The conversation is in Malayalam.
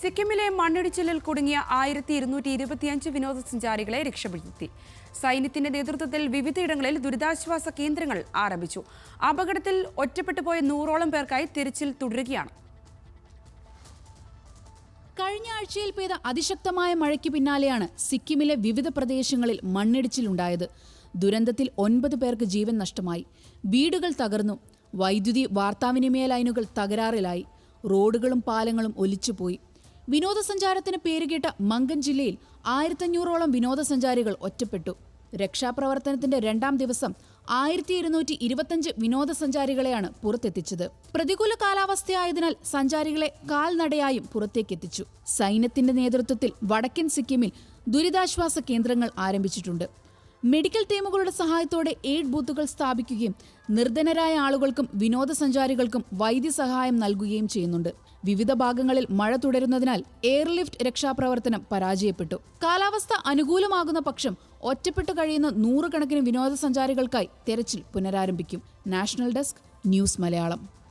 സിക്കിമിലെ മണ്ണിടിച്ചിലിൽ കുടുങ്ങിയ ആയിരത്തി ഇരുന്നൂറ്റി ഇരുപത്തിയഞ്ച് വിനോദസഞ്ചാരികളെ രക്ഷപ്പെടുത്തി. സൈന്യത്തിന്റെ നേതൃത്വത്തിൽ വിവിധയിടങ്ങളിൽ ദുരിതാശ്വാസ കേന്ദ്രങ്ങൾ ആരംഭിച്ചു. അപകടത്തിൽ ഒറ്റപ്പെട്ടു പോയ നൂറോളം പേർക്കായി തിരച്ചിൽ തുടരുകയാണ്. കഴിഞ്ഞ ആഴ്ചയിൽ പെയ്ത അതിശക്തമായ മഴയ്ക്ക് പിന്നാലെയാണ് സിക്കിമിലെ വിവിധ പ്രദേശങ്ങളിൽ മണ്ണിടിച്ചിലുണ്ടായത്. ദുരന്തത്തിൽ ഒൻപത് പേർക്ക് ജീവൻ നഷ്ടമായി. വീടുകൾ തകർന്നു. വൈദ്യുതി വാർത്താവിനിമയ ലൈനുകൾ തകരാറിലായി. റോഡുകളും പാലങ്ങളും ഒലിച്ചുപോയി. വിനോദസഞ്ചാരത്തിന് പേരുകേട്ട മങ്കൻ ജില്ലയിൽ ആയിരത്തഞ്ഞൂറോളം വിനോദസഞ്ചാരികൾ ഒറ്റപ്പെട്ടു. രക്ഷാപ്രവർത്തനത്തിന്റെ രണ്ടാം ദിവസം ആയിരത്തി ഇരുന്നൂറ്റി ഇരുപത്തഞ്ച് വിനോദസഞ്ചാരികളെയാണ് പുറത്തെത്തിച്ചത്. പ്രതികൂല കാലാവസ്ഥയായതിനാൽ സഞ്ചാരികളെ കാൽനടയായും പുറത്തേക്ക് എത്തിച്ചു സൈന്യത്തിന്റെ നേതൃത്വത്തിൽ വടക്കൻ സിക്കിമിൽ ദുരിതാശ്വാസ കേന്ദ്രങ്ങൾ ആരംഭിച്ചിട്ടുണ്ട്. മെഡിക്കൽ ടീമുകളുടെ സഹായത്തോടെ എയ്ഡ് ബൂത്തുകൾ സ്ഥാപിക്കുകയും നിർധനരായ ആളുകൾക്കും വിനോദസഞ്ചാരികൾക്കും വൈദ്യസഹായം നൽകുകയും ചെയ്യുന്നുണ്ട്. വിവിധ ഭാഗങ്ങളിൽ മഴ തുടരുന്നതിനാൽ എയർലിഫ്റ്റ് രക്ഷാപ്രവർത്തനം പരാജയപ്പെട്ടു. കാലാവസ്ഥ അനുകൂലമാകുന്ന പക്ഷം ഒറ്റപ്പെട്ടു കഴിയുന്ന നൂറുകണക്കിന് വിനോദസഞ്ചാരികൾക്കായി തെരച്ചിൽ പുനരാരംഭിക്കും. National desk news Malayalam.